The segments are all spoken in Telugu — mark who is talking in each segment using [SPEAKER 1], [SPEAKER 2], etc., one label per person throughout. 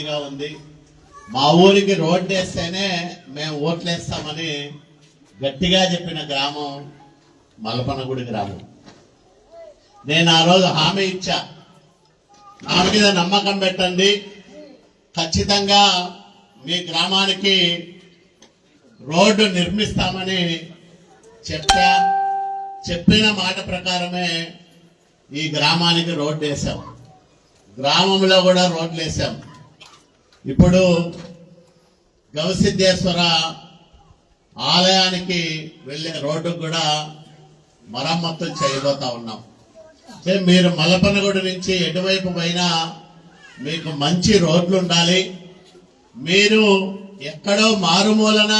[SPEAKER 1] ఇబ్బందిగా ఉంది. మా ఊరికి రోడ్డు వేస్తేనే మేము ఓట్లేస్తామని గట్టిగా చెప్పిన గ్రామం మలపనగుడి గ్రామం. నేను ఆ రోజు హామీ ఇచ్చా. నా మీద నమ్మకం పెట్టండి. ఖచ్చితంగా మీ గ్రామానికి రోడ్డు నిర్మిస్తామని చెప్పా. చెప్పిన మాట ప్రకారమే ఈ గ్రామానికి రోడ్డు వేసాం గ్రామంలో కూడా రోడ్లు వేసాం ఇప్పుడు గవిసిద్ధేశ్వర ఆలయానికి వెళ్ళే రోడ్డు కూడా మరమ్మతు చేయబోతా ఉన్నాం. అంటే మీరు మలపనగూడి నుంచి ఎటువైపు పోయినా మీకు మంచి రోడ్లు ఉండాలి. మీరు ఎక్కడో మారుమూలన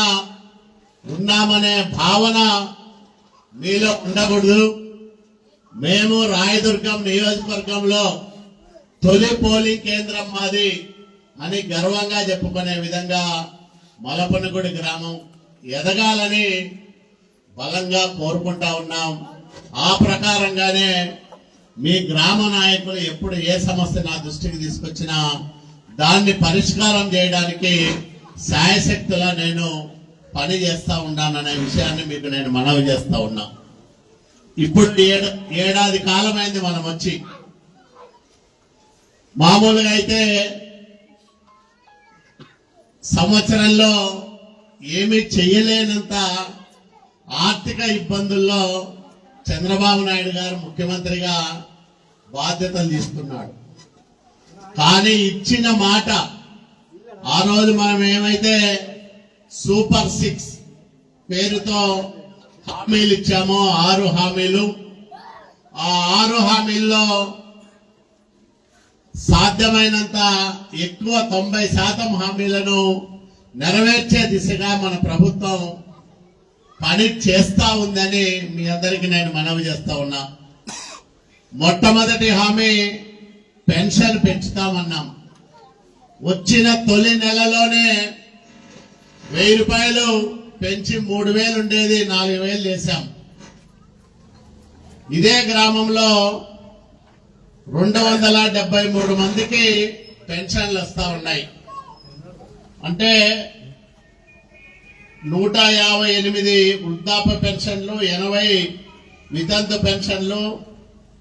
[SPEAKER 1] ఉన్నామనే భావన మీలో ఉండకూడదు. మేము రాయదుర్గం నియోజకవర్గంలో తొలి పోలింగ్ కేంద్రం మాది అని గర్వంగా చెప్పుకునే విధంగా మలపనుగుడి గ్రామం ఎదగాలని బలంగా కోరుకుంటా ఉన్నాం. ఆ ప్రకారంగానే మీ గ్రామ నాయకులు ఎప్పుడు ఏ సమస్య నా దృష్టికి తీసుకొచ్చినా దాన్ని పరిష్కారం చేయడానికి శాయశక్తులా నేను పని చేస్తూ ఉన్నాననే విషయాన్ని మీకు నేను మనవి చేస్తూ ఉన్నా. ఇప్పుడు ఏడాది కాలమైంది మనం వచ్చి. మామూలుగా అయితే సంవత్సరంలో ఏమీ చెయ్యలేనంత ఆర్థిక ఇబ్బందుల్లో చంద్రబాబు నాయుడు గారు ముఖ్యమంత్రిగా బాధ్యతలు తీసుకున్నాడు కానీ ఇచ్చిన మాట ఆ రోజు మనం ఏమైతే సూపర్ సిక్స్ పేరుతో హామీలు ఇచ్చామో ఆరు హామీలు ఆ ఆరు హామీల్లో సాధ్యమైనంత ఎక్కువ తొంభై శాతం హామీలను నెరవేర్చే దిశగా మన ప్రభుత్వం పని చేస్తా ఉందని మీ అందరికి నేను మనవి చేస్తా ఉన్నా. మొట్టమొదటి హామీ పెన్షన్ పెంచుతామన్నాం. వచ్చిన తొలి నెలలోనే వెయ్యి రూపాయలు పెంచి మూడు వేలు ఉండేది నాలుగు వేలు చేశాం. ఇదే గ్రామంలో రెండు వందల డెబ్బై మూడు మందికి పెన్షన్లు వస్తా ఉన్నాయి. అంటే నూట యాభై ఎనిమిది వృద్ధాప్య పెన్షన్లు ఎనభై వితంతు పెన్షన్లు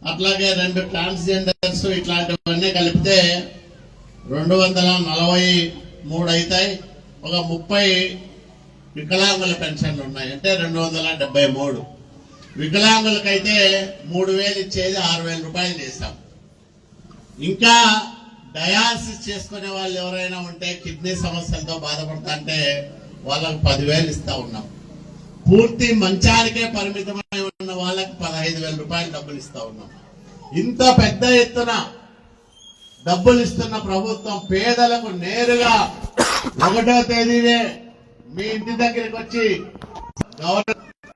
[SPEAKER 1] అట్లాగే రెండు ట్రాన్స్జెండర్స్ ఇట్లాంటివన్నీ కలిపితే రెండు వందల నలభై మూడు అవుతాయి ఒక ముప్పై వికలాంగుల పెన్షన్లు ఉన్నాయి. అంటే రెండు వందల డెబ్బై మూడు. వికలాంగులకైతే మూడు వేలు ఇచ్చేది ఆరు వేల రూపాయలు చేశాం ఇంకా డయాలసిస్ చేసుకునే వాళ్ళు ఎవరైనా ఉంటే కిడ్నీ సమస్యలతో బాధపడతా అంటే వాళ్ళకు పదివేలు ఇస్తా ఉన్నాం. పూర్తి మంచానికే పరిమితమై ఉన్న వాళ్ళకి పదహైదు వేల రూపాయలు డబ్బులు ఇస్తా ఉన్నాం. ఇంత పెద్ద ఎత్తున డబ్బులు ఇస్తున్న ప్రభుత్వం పేదలకు నేరుగా ఒకటో తేదీనే మీ ఇంటి దగ్గరికి వచ్చి గవర్నర్